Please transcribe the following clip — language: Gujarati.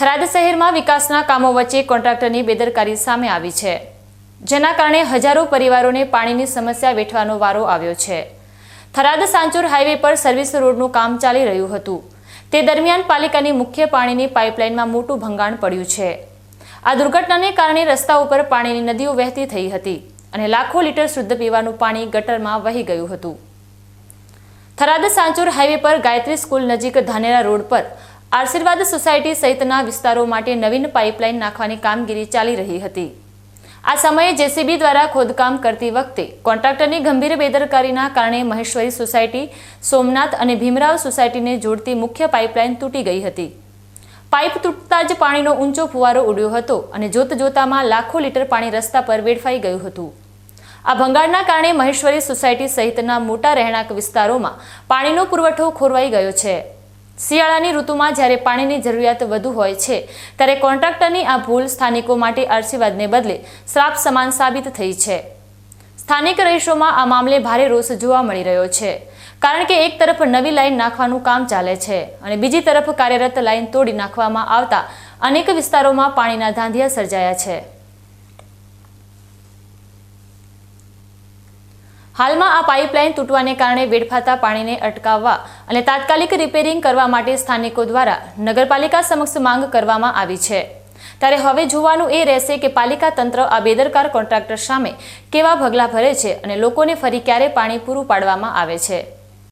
થરાદ શહેરમાં વિકાસના કામો વચ્ચે કોન્ટ્રાક્ટરની બેદરકારી સામે આવી છે. જેના કારણે હજારો પરિવારોને પાણીની સમસ્યા વેઠવાનો વારો આવ્યો છે. થરાદ સાંચોર હાઈવે પર સર્વિસ રોડનું કામ ચાલી રહ્યું હતું. તે દરમિયાન પાલિકાની મુખ્ય પાણીની પાઇપલાઇનમાં મોટું ભંગાણ પડ્યું છે. આ દુર્ઘટનાને કારણે રસ્તા ઉપર પાણીની નદીઓ વહેતી થઈ હતી અને લાખો લીટર શુદ્ધ પીવાનું પાણી ગટરમાં વહી ગયું હતું. થરાદ સાંચોર હાઈવે પર ગાયત્રી સ્કૂલ નજીક ધાનેરા રોડ પર આશીર્વાદ સોસાયટી સહિતના વિસ્તારો માટે નવીન પાઇપલાઇન નાખવાની કામગીરી ચાલી રહી હતી. આ સમયે જેસીબી દ્વારા ખોદકામ કરતી વખતે કોન્ટ્રાક્ટરની ગંભીર બેદરકારીના કારણે મહેશ્વરી સોસાયટી, સોમનાથ અને ભીમરાવ સોસાયટીને જોડતી મુખ્ય પાઇપલાઇન તૂટી ગઈ હતી. પાઇપ તૂટતા જ પાણીનો ઊંચો ફુવારો ઉડ્યો હતો અને જોત જોતામાં લાખો લીટર પાણી રસ્તા પર વેડફાઈ ગયું હતું. આ ભંગાણના કારણે મહેશ્વરી સોસાયટી સહિતના મોટા રહેણાંક વિસ્તારોમાં પાણીનો પુરવઠો ખોરવાઈ ગયો છે. શિયાળાની ઋતુમાં જ્યારે પાણીની જરૂરિયાત વધુ હોય છે, ત્યારે કોન્ટ્રાક્ટરની આ ભૂલ સ્થાનિકો માટે આશીર્વાદને બદલે શ્રાપ સમાન સાબિત થઈ છે. સ્થાનિક રહીશોમાં આ મામલે ભારે રોષ જોવા મળી રહ્યો છે, કારણ કે એક તરફ નવી લાઈન નાખવાનું કામ ચાલે છે અને બીજી તરફ કાર્યરત લાઇન તોડી નાખવામાં આવતા અનેક વિસ્તારોમાં પાણીના ધાંધિયા સર્જાયા છે. હાલમાં આ પાઇપલાઇન તૂટવાને કારણે વેડફાતા પાણીને અટકાવવા અને તાત્કાલિક રિપેરિંગ કરવા માટે સ્થાનિકો દ્વારા નગરપાલિકા સમક્ષ માંગ કરવામાં આવી છે. ત્યારે હવે જોવાનું એ રહેશે કે પાલિકા તંત્ર આ બેદરકાર કોન્ટ્રાક્ટર સામે કેવા ભગલા ભરે છે અને લોકોને ફરી ક્યારે પાણી પૂરું પાડવામાં આવે છે.